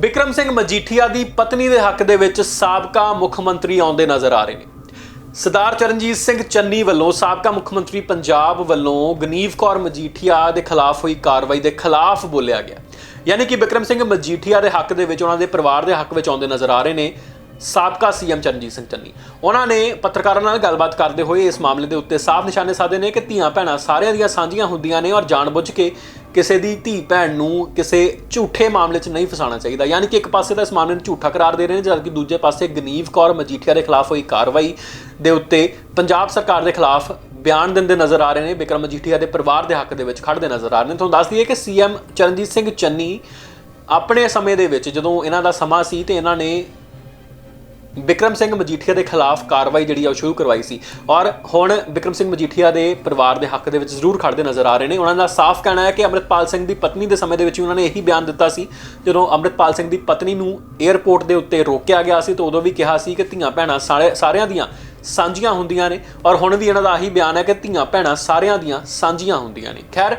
ਬਿਕਰਮ ਸਿੰਘ ਮਜੀਠੀਆ ਦੀ ਪਤਨੀ ਦੇ ਹੱਕ ਦੇ ਵਿੱਚ ਸਾਬਕਾ ਮੁੱਖ ਮੰਤਰੀ ਆਉਂਦੇ ਨਜ਼ਰ ਆ ਰਹੇ ਨੇ। ਸਰਦਾਰ ਚਰਨਜੀਤ ਸਿੰਘ ਚੰਨੀ ਵੱਲੋਂ ਸਾਬਕਾ ਮੁੱਖ ਮੰਤਰੀ ਪੰਜਾਬ ਵੱਲੋਂ ਗਨੀਵ ਕੌਰ ਮਜੀਠੀਆ ਦੇ ਖਿਲਾਫ ਹੋਈ ਕਾਰਵਾਈ ਦੇ ਖਿਲਾਫ ਬੋਲਿਆ ਗਿਆ। ਯਾਨੀ ਕਿ ਬਿਕਰਮ ਸਿੰਘ ਮਜੀਠੀਆ ਦੇ ਹੱਕ ਦੇ ਵਿੱਚ, ਉਹਨਾਂ ਦੇ ਪਰਿਵਾਰ ਦੇ ਹੱਕ ਵਿੱਚ ਆਉਂਦੇ ਨਜ਼ਰ ਆ ਰਹੇ ਨੇ। ਸਾਬਕਾ ਸੀਐਮ ਚਰਨਜੀਤ ਸਿੰਘ ਚੰਨੀ। ਉਹਨਾਂ ਨੇ ਪੱਤਰਕਾਰਾਂ ਨਾਲ ਗੱਲਬਾਤ ਕਰਦੇ ਹੋਏ ਇਸ ਮਾਮਲੇ ਦੇ ਉੱਤੇ ਸਾਫ਼ ਨਿਸ਼ਾਨੇ ਸਾਧੇ ਨੇ ਕਿ ਧੀਆਂ ਭੈਣਾਂ ਸਾਰਿਆਂ ਦੀਆਂ ਸਾਂਝੀਆਂ ਹੁੰਦੀਆਂ ਨੇ ਔਰ ਜਾਣਬੁੱਝ ਕੇ ਕਿਸੇ ਦੀ ਧੀ ਭੈਣ ਨੂੰ ਕਿਸੇ ਝੂਠੇ ਮਾਮਲੇ 'ਚ ਨਹੀਂ ਫਸਾਉਣਾ ਚਾਹੀਦਾ। ਯਾਨੀ ਕਿ ਇੱਕ ਪਾਸੇ ਤਾਂ ਇਸ ਮਾਮਲੇ ਨੂੰ ਝੂਠਾ ਕਰਾਰ ਦੇ ਰਹੇ ਨੇ, ਜਦਕਿ ਦੂਜੇ ਪਾਸੇ ਗਨੀਵ ਕੌਰ ਮਜੀਠੀਆ ਦੇ ਖਿਲਾਫ ਹੋਈ ਕਾਰਵਾਈ ਦੇ ਉੱਤੇ ਪੰਜਾਬ ਸਰਕਾਰ ਦੇ ਖਿਲਾਫ ਬਿਆਨ ਦਿੰਦੇ ਨਜ਼ਰ ਆ ਰਹੇ ਨੇ। ਬਿਕਰਮ ਮਜੀਠੀਆ ਦੇ ਪਰਿਵਾਰ ਦੇ ਹੱਕ ਦੇ ਵਿੱਚ ਖੜਦੇ ਨਜ਼ਰ ਆ ਰਹੇ ਨੇ। ਤੁਹਾਨੂੰ ਦੱਸ ਦਈਏ ਕਿ ਸੀਐਮ ਚਰਨਜੀਤ ਸਿੰਘ ਚੰਨੀ ਆਪਣੇ ਸਮੇਂ ਦੇ ਵਿੱਚ ਜਦੋਂ ਇਹਨਾਂ ਦਾ ਸਮਾਂ ਸੀ ਤੇ ਇਹਨਾਂ ਨੇ ਬਿਕਰਮ ਸਿੰਘ ਮਜੀਠੀਆ ਦੇ ਖਿਲਾਫ ਕਾਰਵਾਈ ਜਿਹੜੀ ਆ ਉਹ ਸ਼ੁਰੂ ਕਰਵਾਈ ਸੀ। ਔਰ ਹੁਣ ਬਿਕਰਮ ਸਿੰਘ ਮਜੀਠੀਆ ਦੇ ਪਰਿਵਾਰ ਦੇ ਹੱਕ ਦੇ ਵਿੱਚ ਜ਼ਰੂਰ ਖੜਦੇ ਨਜ਼ਰ ਆ ਰਹੇ ਨੇ। ਉਹਨਾਂ ਦਾ ਸਾਫ਼ ਕਹਿਣਾ ਹੈ ਕਿ ਅੰਮ੍ਰਿਤਪਾਲ ਸਿੰਘ ਦੀ ਪਤਨੀ ਦੇ ਸਮੇਂ ਦੇ ਵਿੱਚ ਉਹਨਾਂ ਨੇ ਇਹੀ ਬਿਆਨ ਦਿੱਤਾ ਸੀ। ਜਦੋਂ ਅੰਮ੍ਰਿਤਪਾਲ ਸਿੰਘ ਦੀ ਪਤਨੀ ਨੂੰ 에ਅਰਪੋਰਟ ਦੇ ਉੱਤੇ ਰੋਕਿਆ ਗਿਆ ਸੀ ਤਾਂ ਉਦੋਂ ਵੀ ਕਿਹਾ ਸੀ ਕਿ ਧੀਆਂ ਭੈਣਾਂ ਸਾਰੇ ਸਾਰਿਆਂ ਦੀਆਂ ਸਾਂਝੀਆਂ ਹੁੰਦੀਆਂ ਨੇ। ਔਰ ਹੁਣ ਵੀ ਇਹਨਾਂ ਦਾ ਆਹੀ ਬਿਆਨ ਹੈ ਕਿ ਧੀਆਂ ਭੈਣਾਂ ਸਾਰਿਆਂ ਦੀਆਂ ਸਾਂਝੀਆਂ ਹੁੰਦੀਆਂ ਨੇ। ਖੈਰ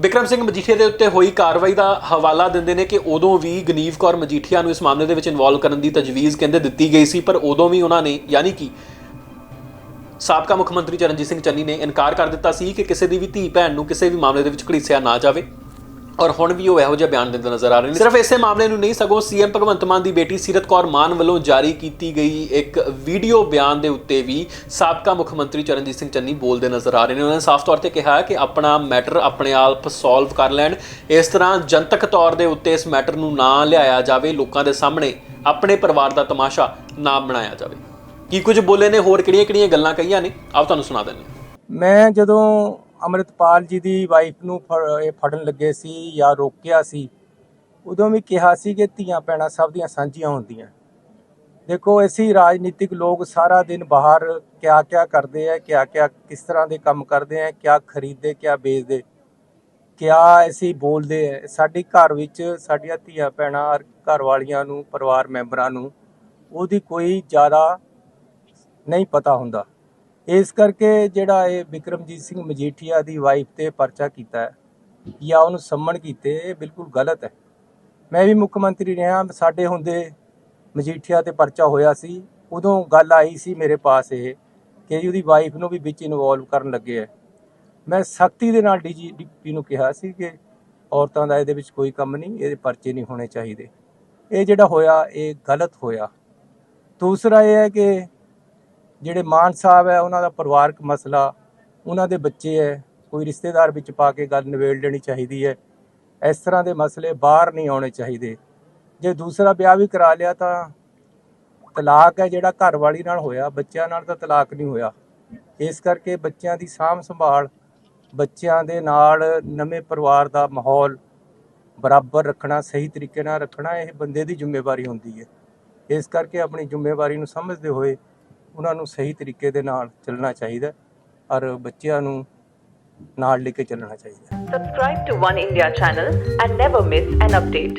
ਬਿਕਰਮ ਸਿੰਘ ਮਜੀਠੀਆ ਦੇ ਉੱਤੇ ਹੋਈ ਕਾਰਵਾਈ ਦਾ ਹਵਾਲਾ ਦਿੰਦੇ ਨੇ ਕਿ ਉਦੋਂ ਵੀ ਗਨੀਵ ਕੌਰ ਮਜੀਠੀਆ ਨੂੰ ਇਸ ਮਾਮਲੇ ਦੇ ਵਿੱਚ ਇਨਵੋਲਵ ਕਰਨ ਦੀ ਤਜਵੀਜ਼ ਕਹਿੰਦੇ ਦਿੱਤੀ ਗਈ ਸੀ, ਪਰ ਉਦੋਂ ਵੀ ਉਹਨਾਂ ਨੇ ਯਾਨੀ ਕਿ ਸਾਬਕਾ ਮੁੱਖ ਮੰਤਰੀ ਚਰਨਜੀਤ ਸਿੰਘ ਚੰਨੀ ਨੇ ਇਨਕਾਰ ਕਰ ਦਿੱਤਾ ਸੀ ਕਿ ਕਿਸੇ ਦੀ ਵੀ ਧੀ ਭੈਣ ਨੂੰ ਕਿਸੇ ਵੀ ਮਾਮਲੇ ਦੇ ਵਿੱਚ ਘੜੀਸਿਆ ਨਾ ਜਾਵੇ। ਔਰ ਹੁਣ ਵੀ ਉਹ ਇਹੋ ਜਿਹਾ ਬਿਆਨ ਦਿੰਦੇ ਨਜ਼ਰ ਆ ਰਹੇ ਨੇ। ਸਿਰਫ ਇਸੇ ਮਾਮਲੇ ਨੂੰ ਨਹੀਂ, ਸਗੋਂ ਸੀਐਮ ਭਗਵੰਤ ਮਾਨ ਦੀ ਬੇਟੀ ਸੀਰਤ ਕੌਰ ਮਾਨ ਵੱਲੋਂ ਜਾਰੀ ਕੀਤੀ ਗਈ ਇੱਕ ਵੀਡੀਓ ਬਿਆਨ ਦੇ ਉੱਤੇ ਵੀ ਸਾਬਕਾ ਮੁੱਖ ਮੰਤਰੀ ਚਰਨਜੀਤ ਸਿੰਘ ਚੰਨੀ ਬੋਲਦੇ ਨਜ਼ਰ ਆ ਰਹੇ ਨੇ। ਉਹਨਾਂ ਨੇ ਸਾਫ਼ ਤੌਰ ਤੇ ਕਿਹਾ ਕਿ ਆਪਣਾ ਮੈਟਰ ਆਪਣੇ ਆਪ ਸੋਲਵ ਕਰ ਲੈਣ। ਇਸ ਤਰ੍ਹਾਂ ਜਨਤਕ ਤੌਰ ਦੇ ਉੱਤੇ ਇਸ ਮੈਟਰ ਨੂੰ ਨਾ ਲਿਆਇਆ ਜਾਵੇ, ਲੋਕਾਂ ਦੇ ਸਾਹਮਣੇ ਆਪਣੇ ਪਰਿਵਾਰ ਦਾ ਤਮਾਸ਼ਾ ਨਾ ਬਣਾਇਆ ਜਾਵੇ। ਕੀ ਕੁਝ ਬੋਲੇ ਨੇ? ਹੋਰ ਕਿਹੜੀਆਂ-ਕਿਹੜੀਆਂ ਗੱਲਾਂ ਕਹੀਆਂ ਨੇ? ਆਪ ਤੁਹਾਨੂੰ ਸੁਣਾ ਦਿੰਦੇ ਮੈਂ ਜਦੋਂ ਅੰਮ੍ਰਿਤਪਾਲ ਜੀ ਦੀ ਵਾਈਫ ਨੂੰ ਫੜ- ਇਹ ਫੜਨ ਲੱਗੇ ਸੀ ਜਾਂ ਰੋਕਿਆ ਸੀ, ਉਦੋਂ ਵੀ ਕਿਹਾ ਸੀ ਕਿ ਧੀਆਂ ਭੈਣਾਂ ਸਭ ਦੀਆਂ ਸਾਂਝੀਆਂ ਹੁੰਦੀਆਂ। ਦੇਖੋ, ਅਸੀਂ ਰਾਜਨੀਤਿਕ ਲੋਕ ਸਾਰਾ ਦਿਨ ਬਾਹਰ ਕਿਆ ਕਿਆ ਕਰਦੇ ਆ ਕਿਆ ਕਿਆ ਕਿਸ ਤਰ੍ਹਾਂ ਦੇ ਕੰਮ ਕਰਦੇ ਆ, ਕਿਆ ਖਰੀਦਦੇ, ਕਿਆ ਵੇਚਦੇ, ਕਿਆ ਅਸੀਂ ਬੋਲਦੇ ਆ। ਸਾਡੀ ਘਰ ਵਿੱਚ ਸਾਡੀਆਂ ਧੀਆਂ ਭੈਣਾਂ ਔਰ ਘਰ ਵਾਲੀਆਂ ਨੂੰ, ਪਰਿਵਾਰ ਮੈਂਬਰਾਂ ਨੂੰ ਉਹਦੀ ਕੋਈ ਜ਼ਿਆਦਾ ਨਹੀਂ ਪਤਾ ਹੁੰਦਾ। ਇਸ ਕਰਕੇ ਜਿਹੜਾ ਇਹ ਵਿਕਰਮਜੀਤ ਸਿੰਘ ਮਜੀਠੀਆ ਦੀ ਵਾਈਫ ਤੇ ਪਰਚਾ ਕੀਤਾ ਹੈ ਜਾਂ ਉਹਨੂੰ ਸੰਮਣ ਕੀਤੇ, ਇਹ ਬਿਲਕੁਲ ਗਲਤ ਹੈ। ਮੈਂ ਵੀ ਮੁੱਖ ਮੰਤਰੀ ਰਿਹਾ, ਸਾਡੇ ਹੁੰਦੇ ਮਜੀਠੀਆ ਤੇ ਪਰਚਾ ਹੋਇਆ ਸੀ, ਉਦੋਂ ਗੱਲ ਆਈ ਸੀ ਮੇਰੇ ਪਾਸ ਇਹ ਕਿ ਜੀ ਉਹਦੀ ਵਾਈਫ ਨੂੰ ਵੀ ਵਿੱਚ ਇਨਵੋਲਵ ਕਰਨ ਲੱਗੇ ਹੈ। ਮੈਂ ਸਖਤੀ ਦੇ ਨਾਲ ਡੀਜੀਪੀ ਨੂੰ ਕਿਹਾ ਸੀ ਕਿ ਔਰਤਾਂ ਦਾ ਇਹਦੇ ਵਿੱਚ ਕੋਈ ਕੰਮ ਨਹੀਂ, ਇਹਦੇ ਪਰਚੇ ਨਹੀਂ ਹੋਣੇ ਚਾਹੀਦੇ। ਇਹ ਜਿਹੜਾ ਹੋਇਆ, ਇਹ ਗਲਤ ਹੋਇਆ। ਦੂਸਰਾ ਇਹ ਹੈ ਕਿ ਜਿਹੜੇ ਮਾਨ ਸਾਹਿਬ ਹੈ, ਉਹਨਾਂ ਦਾ ਪਰਿਵਾਰਕ ਮਸਲਾ, ਉਹਨਾਂ ਦੇ ਬੱਚੇ ਹੈ, ਕੋਈ ਰਿਸ਼ਤੇਦਾਰ ਵਿੱਚ ਪਾ ਕੇ ਗੱਲ ਨਿਬੇੜ ਲੈਣੀ ਚਾਹੀਦੀ ਹੈ। ਇਸ ਤਰ੍ਹਾਂ ਦੇ ਮਸਲੇ ਬਾਹਰ ਨਹੀਂ ਆਉਣੇ ਚਾਹੀਦੇ। ਜੇ ਦੂਸਰਾ ਵਿਆਹ ਵੀ ਕਰਾ ਲਿਆ ਤਾਂ ਤਲਾਕ ਹੈ ਜਿਹੜਾ ਘਰ ਵਾਲੀ ਨਾਲ ਹੋਇਆ, ਬੱਚਿਆਂ ਨਾਲ ਤਾਂ ਤਲਾਕ ਨਹੀਂ ਹੋਇਆ। ਇਸ ਕਰਕੇ ਬੱਚਿਆਂ ਦੀ ਸਾਂਭ ਸੰਭਾਲ, ਬੱਚਿਆਂ ਦੇ ਨਾਲ ਨਵੇਂ ਪਰਿਵਾਰ ਦਾ ਮਾਹੌਲ ਬਰਾਬਰ ਰੱਖਣਾ, ਸਹੀ ਤਰੀਕੇ ਨਾਲ ਰੱਖਣਾ, ਇਹ ਬੰਦੇ ਦੀ ਜ਼ਿੰਮੇਵਾਰੀ ਹੁੰਦੀ ਹੈ। ਇਸ ਕਰਕੇ ਆਪਣੀ ਜ਼ਿੰਮੇਵਾਰੀ ਨੂੰ ਸਮਝਦੇ ਹੋਏ ਉਹਨਾਂ ਨੂੰ ਸਹੀ ਤਰੀਕੇ ਦੇ ਨਾਲ ਚੱਲਣਾ ਚਾਹੀਦਾ ਔਰ ਬੱਚਿਆਂ ਨੂੰ ਨਾਲ ਲੈ ਕੇ ਚੱਲਣਾ ਚਾਹੀਦਾ subscribe to One India channel and never miss an update